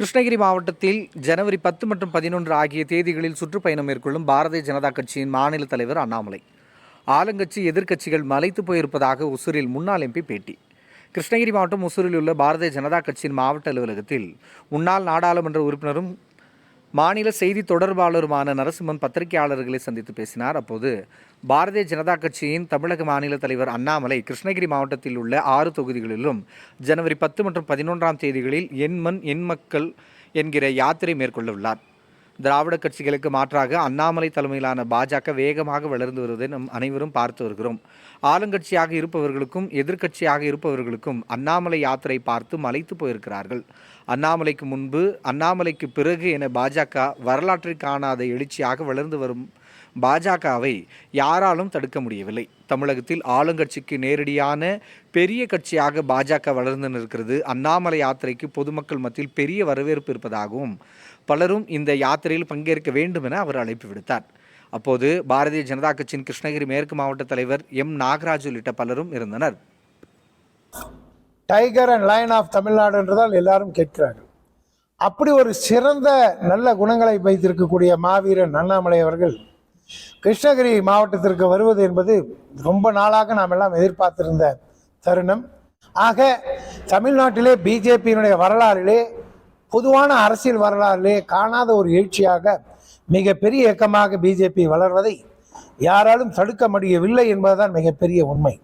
கிருஷ்ணகிரி மாவட்டத்தில் ஜனவரி பத்து மற்றும் பதினொன்று ஆகிய தேதிகளில் சுற்றுப்பயணம் மேற்கொள்ளும் பாரதிய ஜனதா கட்சியின் மாநில தலைவர் அண்ணாமலை. ஆளுங்கட்சி எதிர்க்கட்சிகள் மலைத்து போயிருப்பதாக ஒசூரில் முன்னாள் எம்பி பேட்டி. கிருஷ்ணகிரி மாவட்டம் ஒசூரில் உள்ள பாரதிய ஜனதா கட்சியின் மாவட்ட அலுவலகத்தில் முன்னாள் நாடாளுமன்ற உறுப்பினரும் மாநில செய்தி தொடர்பாளருமான நரசிம்மன் பத்திரிகையாளர்களை சந்தித்து பேசினார். அப்போது பாரதிய ஜனதா கட்சியின் தமிழக மாநில தலைவர் அண்ணாமலை கிருஷ்ணகிரி மாவட்டத்தில் உள்ள ஆறு தொகுதிகளிலும் ஜனவரி பத்து மற்றும் பதினொன்றாம் தேதிகளில் என் மண் என் மக்கள் என்கிற யாத்திரை மேற்கொள்ள உள்ளார். திராவிட கட்சிகளுக்கு மாற்றாக அண்ணாமலை தலைமையிலான பாஜக வேகமாக வளர்ந்து வருவதை நம் அனைவரும் பார்த்து வருகிறோம். ஆளுங்கட்சியாக இருப்பவர்களுக்கும் எதிர்க்கட்சியாக இருப்பவர்களுக்கும் அண்ணாமலை யாத்திரை பார்த்து மலைத்து போயிருக்கிறார்கள். அண்ணாமலைக்கு முன்பு அண்ணாமலைக்கு பிறகு என பாஜக வரலாற்றை காணாத எழுச்சியாக வளர்ந்து வரும் பாஜகவை யாராலும் தடுக்க முடியவில்லை. தமிழகத்தில் ஆளுங்கட்சிக்கு நேரடியான பெரிய கட்சியாக பாஜக வளர்ந்து நிற்கிறது அண்ணாமலை யாத்திரைக்கு பொதுமக்கள் மத்தியில் பெரிய வரவேற்பு இருப்பதாகவும் பலரும் இந்த யாத்திரையில் பங்கேற்க வேண்டும் என அவர் அழைப்பு விடுத்தார். அப்போது பாரதிய ஜனதா கட்சியின் கிருஷ்ணகிரி மேற்கு மாவட்ட தலைவர் எம். நாகராஜ் உள்ளிட்ட பலரும் இருந்தனர். Tiger and lion of Tamil Nadu என்றதால் எல்லாரும் கேட்கிறார்கள். அப்படி ஒரு சிறந்த நல்ல குணங்களை வைத்திருக்கக்கூடிய மாவீரன் அண்ணாமலை அவர்கள் கிருஷ்ணகிரி மாவட்டத்திற்கு வருவது என்பது ரொம்ப நாளாக நாம் எல்லாம் எதிர்பார்த்திருந்த தருணம். ஆக தமிழ்நாட்டிலே பிஜேபியினுடைய வரலாறிலே பொதுவான அரசியல் வரலாறிலே காணாத ஒரு எழுச்சியாக மிகப்பெரிய இயக்கமாக பிஜேபி வளர்வதை யாராலும் தடுக்க முடியவில்லை என்பதுதான் மிகப்பெரிய உண்மை.